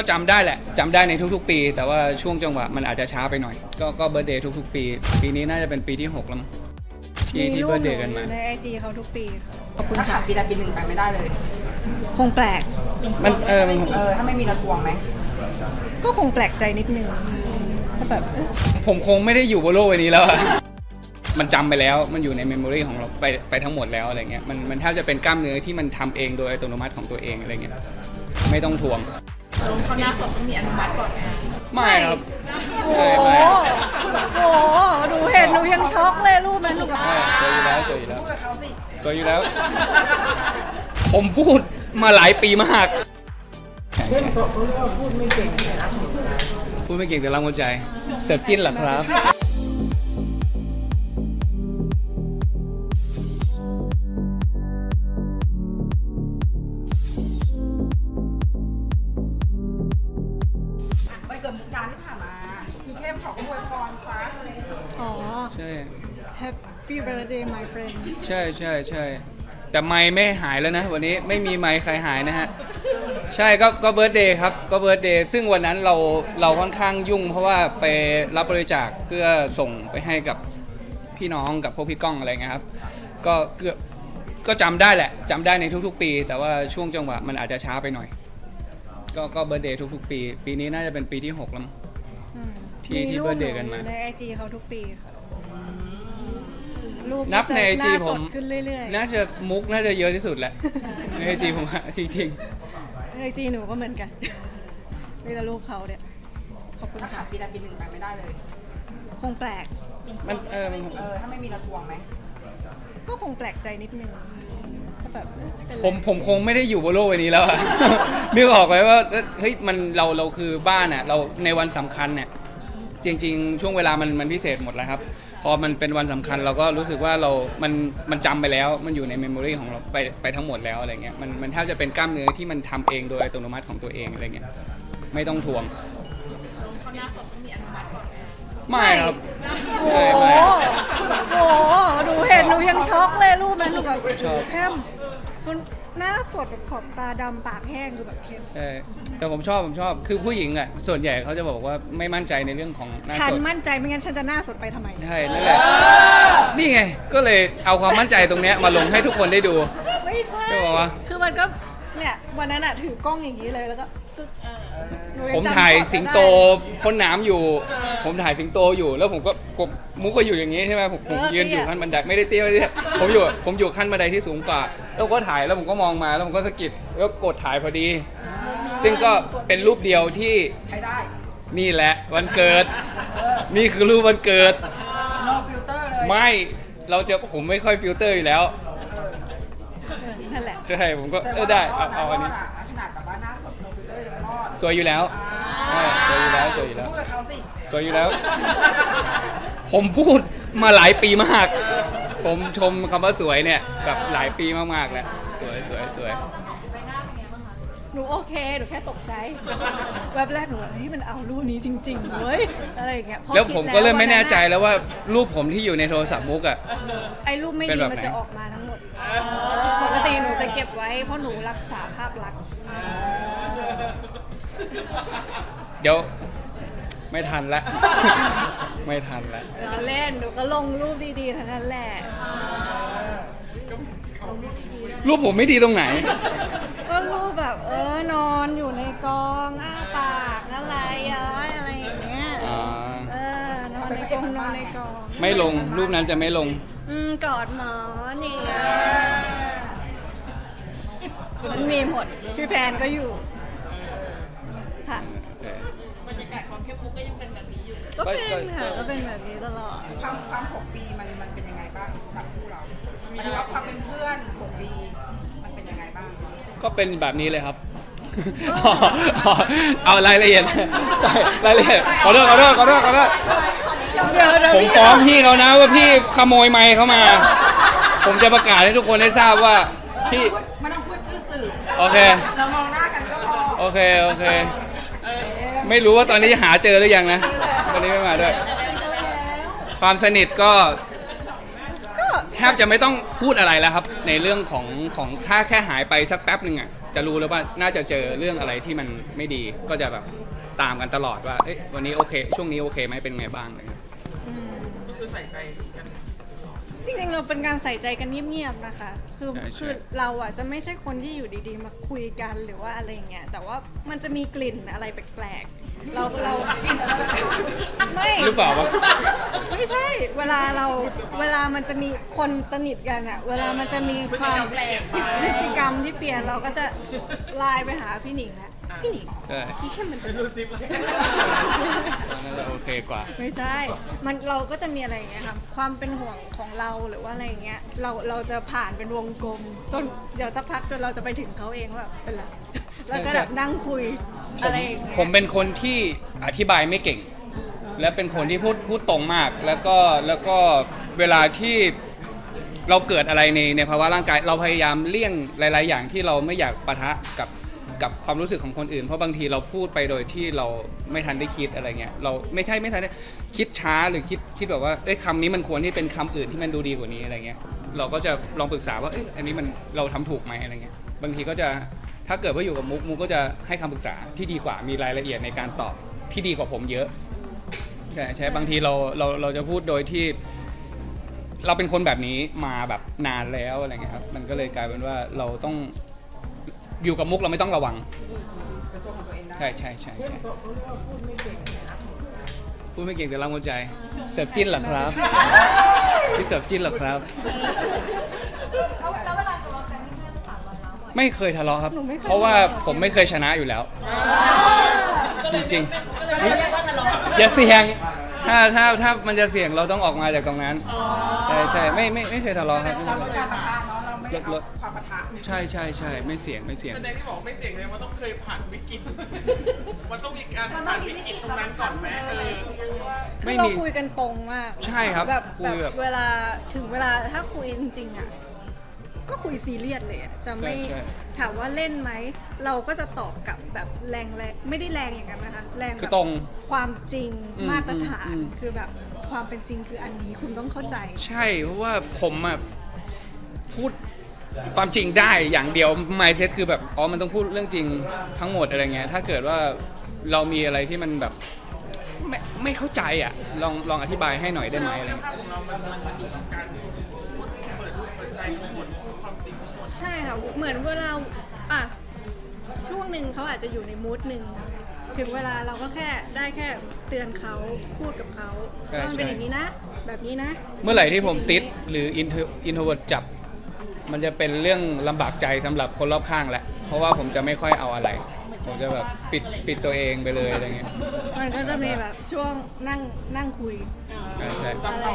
ก็จำได้แหละจำได้ในทุกๆ ปี แต่ว่าช่วงจังหวะมันอาจจะช้าไปหน่อย ก็ก็เบิร์ดเดย์ทุกๆ ปี ปีนี้น่าจะเป็นปีที่หกแล้วมั้งที่ที่รูเบิปร์ดหเดนูย์กันมาในไอจีเขาทุกปีค่ะขอบคุณค่ะปีใดปีหนึ่งไปไม่ได้เลย คงแปลกมันเออมันเออถ้าไม่มีระทวงไหมก็คงแปลกใจนิดนึงก็แบบเอ๊ะผมคงไม่ได้อยู่บนโลกใบนี้แล้วอะมันจำไปแล้ว มันอยู่ในเมมโมรีของเราไปไปทั้งหมดแล้วอะไรเงี้ย มันมันแทบจะเป็นกล้ามเนื้อที่มันทำเองโดยอัตโนมัติของตัวเองอะไรเงี้ย ไม่ต้องทวง เขาหน้าสดต้องมีอนุมัติก่อนไหมไม่ครับ โอ้ไม่โหไม่โอ้โหหนูเห็นหนูยังช็อกเลยรูปนั้นหนูแบบไม่สวยอยู่แล้วสวยอยู่แล้วพูดกับเขาสิสวยอยู่แล้ว ผมพูดมาหลายปีมากพูดไม่เก่งพูดไม่เก่งแต่รักหัวใจ เสิร์ฟจิ้นเหรอครับ Happy birthday my friend ใช่ใช่ใช่แต่ไม้ไม่หายแล้วนะ วันนี้ไม่มีไม้ใครหายนะฮะ ใช่ก็ก็เบิร์ดเดย์ครับก็เบิร์ดเดย์ซึ่งวันนั้นเราเราค่อนข้างยุ่ง เพราะว่าไปรับบริจาคเพื่อส่งไปให้กับพี่น้องกับพวกพี่ก้องอะไรเงี้ยครับ ก็เกือบก็จำได้แหละจำได้ในทุกๆ ปี แต่ว่าช่วงจังหวะมันอาจจะช้าไปหน่อย ก็ก็เบิร์ดเดย์ทุกๆ ปี ปีนี้น่าจะเป็นปีที่หกแล้วมั้งอืมที่ที่รูป birthday หกันมา ในไอจีเขาทุกปีค่ะ รูปนับในจะ IG หาผสมดขึ้นเรื่อยๆน่าจะมุกน่าจะเยอะที่สุดแหละ ในไอจีผมอะจริงๆในไอจีหนูก็เหมือนกันมีแต่รูปเขาเนี่ยขอบคุณถ้าขาค่ะดปีใดปีหนึ่งไปไม่ได้เลย คงแปลกมันเออมันเออ ถ้าไม่มีระทวงไหม ก็คงแปลกใจนิดนึงก็แบบเอ๊ะเป็นไรผมผมคงไม่ได้อยู่บนโลกใบนี้แล้วอะ นึกออกไหมว่าเฮ้ยมันเราเราคือบ้านอะเราในวันสำคัญเนี่ยจริง ๆ ช่วงเวลามันมันพิเศษหมดแล้วครับ พอมันเป็นวันสำคัญเราก็รู้สึกว่าเรามันมันจำไปแล้วมันอยู่ในเมมโมรีของเราไปไปทั้งหมดแล้วอะไรเงี้ยมันมันแทบจะเป็นกล้ามเนื้อที่มันทำเองโดยอัตโนมัติของตัวเองอะไรเงี้ยไม่ต้องทวงเขาหน้าสดต้องมีอนุมัติก่อนไหมไม่ครับโอ้ไม่โหไม่โอ้โหหนูเห็นหนูยังช็อกเลยรูปนั้นหนูแบบชอบแฮมคุณหน้าสดแบบขอบตาดำปากแห้งดูแบบเข้มใช่ แต่ผมชอบผมชอบคือผู้หญิงอะส่วนใหญ่เขาจะบอกว่าไม่มั่นใจในเรื่องของหน้าฉันสดมั่นใจไม่งั้นฉันจะหน้าสดไปทำไม ใช่นั่นแหละนี่ไงก็เลยเอาความมั่นใจตรงเนี้ยมาลงให้ทุกคนได้ดู ไม่ใช่ไม่บอกว่าคือมันก็เนี่ยวันนั้นอะถือกล้องอย่างนี้เลยแล้วก็ตึ๊กหนูง ผมจำถ่ายช็อตสิงโตได้พ่นน้ำอยู่ ผมถ่ายสิงโตอยู่ แล้วผมก็ผมมุกก็อยู่อย่างนี้ใช่ไหมผมผมเออยืนอยู่เตี้ยขั้นบันไดไม่ได้เตี้ยไม่ได้เตี้ยผมอยู่ผมอยู่ขั้นบันไดที่สูงกว่า แล้วผมก็ถ่ายแล้วผมก็มองมาแล้วผมก็สะกิดแล้วกดถ่ายพอดี ซึ่งก็เป็นรูปเดียวที่ใช้ได้ นี่แหละวันเกิด นี่คือรูปวันเกิด no filter เลยไม่เราจะผมไม่ค่อยฟิลเตอร์อยู่แล้วเออนั่นแหละ ใช่ผมก็เออได้เอาเอาอันนี้ขนาดแบบว่าหน้าสด no filter ยังรอด สวยอยู่แล้วใช่สวยอยู่แล้วสวยอยู่แล้ว พูดกับเขาสิสวยอยู่แล้ว ผมพูดมาหลายปีมาก ผมชมคำว่าสวยเนี่ยแบบหลายปีมากๆแล้วสวยสวยสวยหนูโอเค หนูแค่ตกใจ แวบแรกหนูว่าเฮ้ยมันเอารูปนี้จริงๆเว้ยอะไรอย่างเงี้ยพอแล้วคิดผมก็เริ่มไม่แน่ใจวัแล้วว่ารูปผมที่อยู่ในโทรศัพท์มุกอะไอ้รูปไม่เป็นดีแบบมันไหน จะออกมาทั้งหมดปกติหนูจะเก็บไว้เพราะหนูรักษาภาพลักษณ์ เดี๋ยว ไม่ทันละ ไม่ทันละเราเล่นหนูก็ลงรูปดีๆทั้งนั้นแหละ รูปผมไม่ดีตรงไหน ก็รูปแบบเออนอนอยู่ในกองอ้าปากอะไรย้อยอะไรอย่างเงี้ย อ่า เออนอนในกองนอนในกอง ไม่ลง รูปนั้นจะไม่ลง อืมกอดหมอนี่ไงฉันมีหมด พี่แพนก็อยู่ เป็นค่ะก็เป็นแบบนี้ตลอด ความความหกปีมันมันเป็นยังไงบ้างสำหรับคู่เราหมายถึงว่าความเป็นเพื่อนหกปีมันเป็นยังไงบ้างก็เป็นแบบนี้เลยครับอ๋ออ๋อเอารายละเอียดใช่รายละเอียดขอโทษขอโทษขอโทษขอโทษเดี๋ยวเดี๋ยวผมพี่ฟ้องพี่เขานะว่าพี่ขโมยไมค์เขามา ผมจะประกาศให้ทุกคนได้ทราบว่าพี่ ไม่ต้องพูดชื่อสื่อโอเค เรามองหน้ากันก็พอ โอเค โอเค ไม่รู้ว่าตอนนี้หาเจอหรือยังนะวันนี้ไม่มาด้วย ความสนิทก็แทบจะไม่ต้องพูดอะไรแล้วครับ ในเรื่องของของถ้าแค่หายไปสักแป๊บหนึ่งอะจะรู้แล้วว่าน่าจะเจอเรื่องอะไรที่มันไม่ดีก็จะแบบตามกันตลอดว่าเอ้ยวันนี้โอเค ช่วงนี้โอเคไหมเป็นไงบ้างอะไรเงี้ยอืมก็คือใส่ใจกัน จริงๆ เราเป็นการใส่ใจกันเงียบๆ นะคะ คือใช่ใช่ คือเราอะจะไม่ใช่คนที่อยู่ดีๆ มาคุยกันหรือว่าอะไรอย่างเงี้ย แต่ว่ามันจะมีกลิ่นอะไรแปลกๆ เราเราไม่ หรือเปล่าวะ ไม่ใช่ เวลาเราเวลามันจะมีคนสนิทกันอะเวลามันจะมีความพฤติกรรมที่เปลี่ยนเราก็จะไลน์ไปหาพี่หนิงแล้วพี่หนิงใช่ พี่เข้มมันเป็น น่าจะโอเคกว่า ไม่ใช่ มันเราก็จะมีอะไรอย่างเงี้ยค่ะ ความเป็นห่วงของเราหรือว่าอะไรอย่างเงี้ย เราเราจะผ่านเป็นวงกลม จนเดี๋ยวสักพักจนเราจะไปถึงเขาเองว่าแบบเป็นไรแล้วก็แบบนั่งคุยผอะมไรอย่างเงี้ยผมเป็นคนที่อธิบายไม่เก่ง และเป็นคนที่พูดพูดตรงมาก แล้วก็แล้วก็เวลาที่เราเกิดอะไรในในภาวะร่างกาย เราพยายามเลี่ยงหลาย ๆ อย่างที่เราไม่อยากปะทะกับ กับความรู้สึกของคนอื่น เพราะบางทีเราพูดไปโดยที่เราไม่ทันได้คิดอะไรเงี้ยเราไม่ใช่ไม่ทันได้คิดช้าหรือคิดคิดแบบว่าเอ้ยคำนี้มันควรที่เป็นคำอื่นที่มันดูดีกว่านี้อะไรเงี้ยเราก็จะลองปรึกษาว่าเอ้ยอันนี้มันเราทำถูกไหมอะไรเงี้ยบางทีก็จะถ้าเกิดว่าอยู่กับมุกมุกก็จะให้คำปรึกษาที่ดีกว่ามีรายละเอียดในการตอบที่ดีกว่าผมเยอะใช่ใช่บางทีเราเราเราจะพูดโดยที่ เราเป็นคนแบบนี้มาแบบนานแล้วอะไรเงี้ยครับมันก็เลยกลายเป็นว่าเราต้อง อยู่กับมุกเราไม่ต้องระวังเป็นตัวของตัวเองได้ใช่ใช่ใช่ใช่พูดไม่เก่งแต่รักหัวใจเสิร์ฟจิ้นเหรอครับพี่เสิร์ฟจิ้นเหรอครับ ไม่เคยทะเลาะครับ เพราะว่าผมไม่เคยชนะอยู่แล้ว จริงๆอย่าเสี่ยงถ้าถ้าถ้ามันจะเสี่ยงเราต้องออกมาจากตรงนั้น ใช่ใช่ไม่ไม่ไม่เคยทะเลาะครับไม่เราเคลยดการปะทะเนาะเราไม่ลดลดเอาความปะทะใช่ใช่ใช่ไม่เสี่ยงไม่เสี่ยง แสดงที่บอกว่าไม่เสี่ยงเลยว่าต้องเคยผ่านวิกฤต มันต้องมีการผ่านวิกฤตตรงนั้นก่อนไหมเออคืไม่อเรามีคุยกันตรงมากใช่ครับแบบคุแบยบแบบ เวลาถึงเวลาถ้าคุยจริงๆอะก็คุยซีเรียสเลยอะจะไม่ใช่ใช่ ถามว่าเล่นไหม เราก็จะตอบกลับแบบแรงแรงไม่ได้แรงอย่างนั้นนะคะ แรงคือแบบตรงความจริงอืมมาตรฐานอืมคือแบบ ความเป็นจริงคืออันนี้คุณต้องเข้าใจ ใช่เพราะว่าผมอะพูดความจริงได้อย่างเดียว mindset คือแบบอ๋อมันต้องพูดเรื่องจริงทั้งหมดอะไรเงี้ยถ้าเกิดว่าเรามีอะไรที่มันแบบไม่ไม่เข้าใจอะลองลองอธิบายให้หน่อยได้ไหมอะไรภาเงี้พยของเรามันมันอยู่กับการพูดเปิดเปิดใจทั้งหมดพูดความจริงทั้งหมดใช่ค่ะ เหมือนเวลาอะช่วงหนึ่งเขาอาจจะอยู่ในมูดหนึ่ง ถึงเวลาเราก็แค่ได้แค่เตือนเขาพูดกับเขาใช่ว่ามันเป็นใช่ อย่างนี้นะ แบบนี้นะเมื่อไหร่ที่ผมติดหรือ intro- introvert จับ มันจะเป็นเรื่องลำบากใจสำหรับคนรอบข้างแหละเพราะว่าผมจะไม่ค่อยเอาอะไร ผมจะแบบปิดปิดตัวเองไปเลยอะไรเงี้ยมันก็จะมีแบบช่วงนั่งนั่งคุยใช่ใช่ อะไร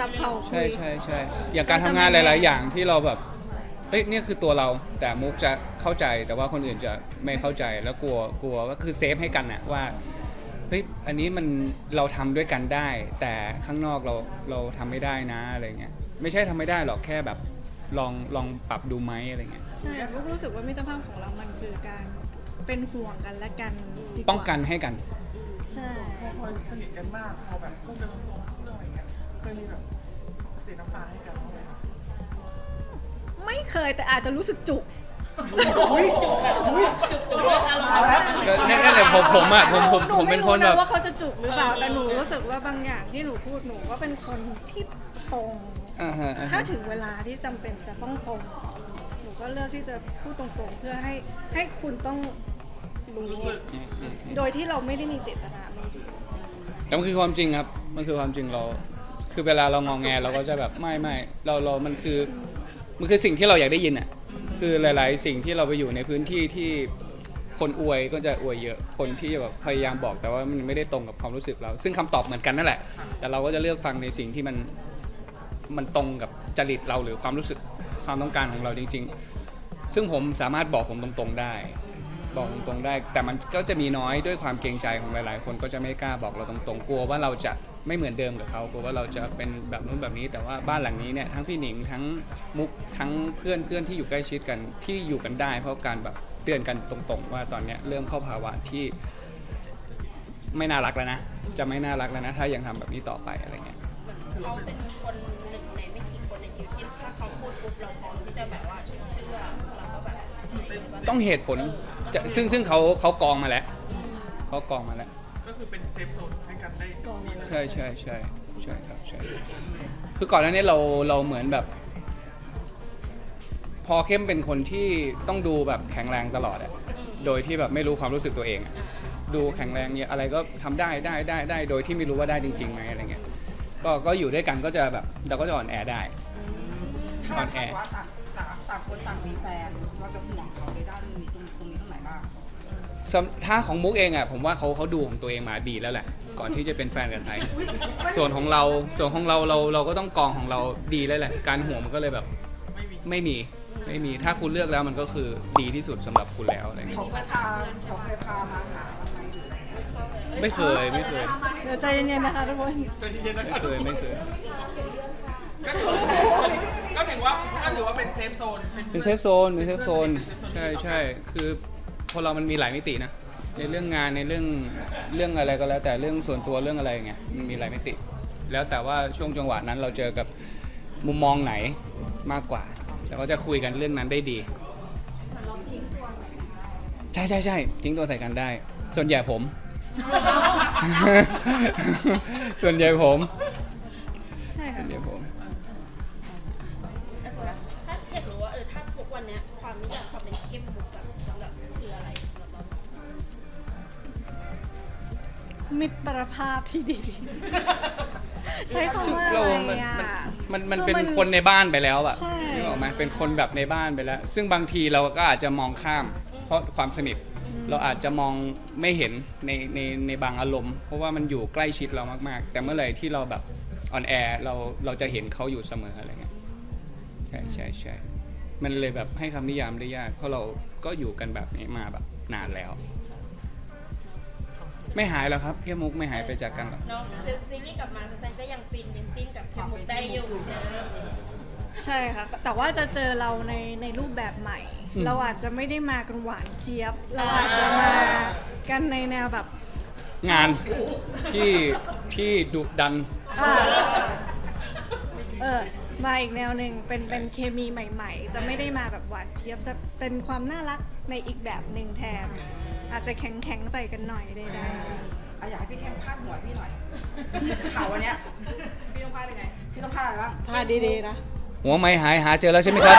จับเข่าคุใช่ย ใช่ใช่อย่างการทำงานหลาย ๆ อย่างที่เราแบบ เฮ้ยเนี่ยคือตัวเราแต่มุกจะเข้าใจแต่ว่าคนอื่นจะไม่เข้าใจแล้วกลัวกลัวก็คือเซฟให้กันนะว่าเฮ้ยอันนี้มันเราทำด้วยกันได้ แต่ข้างนอกเราเราทำไม่ได้นะอะไรเงี้ยไม่ใช่ทำไม่ได้หรอกแค่แบบลองลองปรับดูไหมอะไรเงี้ยใช่ลูกรู้สึกว่ามิตรภาพของเรามันคือการเป็นห่วงกันและกันดีว่าป้องกันให้กัน ใช่ พอพอสนิทกันมากพอแบบพูดกันตรงๆพูดเรื่องอะไรเงี้ยเคยมีแบบเสียน้ำตาให้กันบ้างไหม ไม่เคยแต่อาจจะรู้สึกจุก ก็นั่นนั่นแหละผมผมอะผมผมหนูผมเป็นคนไรู้แบบว่าเขาจะจุกหรือเปล่าแต่หนูรู้สึกว่าบางอย่างที่หนูพูดหนูก็เป็นคนที่ตรง อ่าฮะอ่าถ้าฮะ ถึงเวลาที่จำเป็นจะต้องตรง หนูก็เลือกที่จะพูดตรงๆ เพื่อให้ให้คุณต้องรู้อืมอืมอืมโดยที่เราไม่ได้มีเจตนาไม่ดี แต่มันคือความจริงครับ มันคือความจริงเรา คือเวลาเรางองแงเราก็จะแบบไม่ไม่เราเรา มันคือ มันคือสิ่งที่เราอยากได้ยินอะคือหลาย ๆ สิ่งที่เราไปอยู่ในพื้นที่ที่คนอวยก็จะอวยเยอะคนที่แบบพยายามบอกแต่ว่ามันไม่ได้ตรงกับความรู้สึกเรา ซึ่งคำตอบเหมือนกันนั่นแหละ แต่เราก็จะเลือกฟังในสิ่งที่มันมันตรงกับจริตเราหรือความรู้สึกความต้องการของเราจริง ๆ ซึ่งผมสามารถบอกผมตรง ๆ ได้ บอกตรงๆได้ แต่มันก็จะมีน้อยด้วยความเกรงใจของหลาย ๆ คนก็จะไม่กล้าบอกเราตรงๆกลัวว่าเราจะไม่เหมือนเดิมกับเขากลัวว่าเราจะเป็นแบบนู้นแบบนี้ แต่ว่าบ้านหลังนี้เนี่ยทั้งพี่หนิงทั้งมุกทั้งเพื่อนเพื่อนที่อยู่ใกล้ชิดกันที่อยู่กันได้ เพราะการแบบเตือนกันตรงๆ ว่าตอนเนี้ยเริ่มเข้าภาวะที่ไม่น่ารักแล้วนะ จะไม่น่ารักแล้วนะ ถ้ายังทำแบบนี้ต่อไปอะไรเงี้ยเขาเป็นคนหนึ่งในไม่กี่คนในชีวิตที่ถ้าเขาพูดปุ๊บเราพร้อมที่จะแบบว่าเชื่อเราก็แบบต้องเหตุผล จะซึ่งซึ่งเขาเขากองมาแล้วเขากองมาแล้ว ก็คือเป็นเซฟโซนให้กันได้ดีนะใช่ใช่ใช่ใช่ครับใช่คือก่อนหน้านี้เราเราเหมือนแบบ พอเข้มเป็นคนที่ต้องดูแบบแข็งแรงตลอดอะโดยที่แบบไม่รู้ความรู้สึกตัวเองอะดูแข็งแรงเนี่ยอะไรก็ทำได้ได้ได้ได้โดยที่ไม่รู้ว่าได้จริงๆไหมอะไรเงี้ยก็ก็อยู่ด้วยกันก็จะแบบเราก็จะอ่อนแอได้ ถ้าอ่อนแอถามว่าต่างต่างต่างคนต่างมีแฟนเราจะห่วงเขาในด้านนี้ตรงตรงนี้ สำถ้าของมุกเองอะผมว่าเขาเขาดูของตัวเองมาดีแล้วแหละ ก่อนที่จะเป็นแฟนกับใครส่วนของเราส่วนของเราเราเราก็ต้องกองของเราดีแล้วแหละ การห่วงมันก็เลยแบบไม่มีไม่มีไม่มีถ้าคุณเลือกแล้วมันก็คือดีที่สุดสำหรับคุณแล้วอะไรเงี้ยเขาเคยพาเขาเคยพามาหาเราไหมหรืออะไรเงี้ยไม่เคยไม่เคยเดี๋ยวใจเย็นๆนะคะทุกคนใจเย็นๆนะไม่เคยไม่เคย ก็ถือก็ถือว่าก็ถือว่าเป็นเซฟโซน เป็นเซฟโซนเป็นเซฟโซนใช่ใช่คือ คนเรามันมีหลายมิตินะในเรื่องงานในเรื่องเรื่องอะไรก็แล้ว แต่เรื่องส่วนตัวเรื่องอะไรอย่างเงี้ยมันมีหลายมิติ แล้วแต่ว่าช่วงจังหวะนั้นเราเจอกับมุมมองไหนมากกว่าแล้วก็จะคุยกันเรื่องนั้นได้ดีใช่ใช่ใช่ทิ้งตัวใส่กันได้ ส่วนใหญ่ผม ส่วนใหญ่ผมใช่ค่ะส่วนใหญ่ผมถ้าอยากรู้ว่าเออถ้าทุกวันเนี้ยความนิยามความเป็นเข้ม มิตรภาพที่ดี ใช้คำว่าอะเราไรมันอะ มันมันคือเป็นคนในบ้านไปแล้วอะใช่ นึกออกไหมเป็นคนแบบในบ้านไปแล้ว ซึ่งบางทีเราก็อาจจะมองข้าม เพราะความสนิท เราอาจจะมองไม่เห็นในในในบางอารมณ์ เพราะว่ามันอยู่ใกล้ชิดเรามาก ๆ แต่เมื่อไหร่ที่เราแบบออนแอร์เราเราจะเห็นเขาอยู่เสมออะไรเงี้ย ใช่ใช่ใช่ มันเลยแบบให้คำนิยามได้ยาก เพราะเราก็อยู่กันแบบนี้มาแบบนานแล้ว ไม่หายแล้วครับ เที่ยวมุกไม่หายไปจากกันหรอกเนาะซีรีส์กลับมาแฟนๆก็ยังฟินเป็นจิ้นกับเข้มมุกได้อยู่เนอะใช่ค่ะ แต่ว่าจะเจอเราในในรูปแบบใหม่ เราอาจจะไม่ได้มากันหวานเจี๊ยบ เราอาจจะมากันในแนวแบบงานที่ที่ดุดัน อ่าเออ มาอีกแนวหนึ่งเป็นเป็นเคมีใหม่ ๆ จะไม่ได้มาแบบหวานเจี๊ยบ จะเป็นความน่ารักในอีกแบบหนึ่งแทน อาจจะแข็งแข็งๆใส่กันหน่อยได้ได้อะอยากให้พี่แคมพาดหัวพี่หน่อย ข่าววันเนี้ยพี่ต้องพลาดยังไง พี่ต้องพาดอะไรบ้างพาดีๆนะ หัวไม่หายหาเจอแล้วใช่ไหมครับ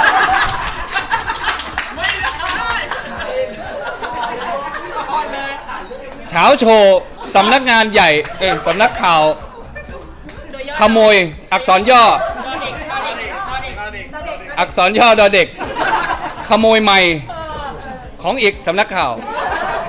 เช้าโชว์สำนักงานใหญ่ เอ้ยสำนักข่าวโดยย่อขโมย อักษรย่อดอเด็กดอเด็กดอเด็กอักษรย่อดอเด็ก ขโมยไม่ ของอีกสำนักข่าว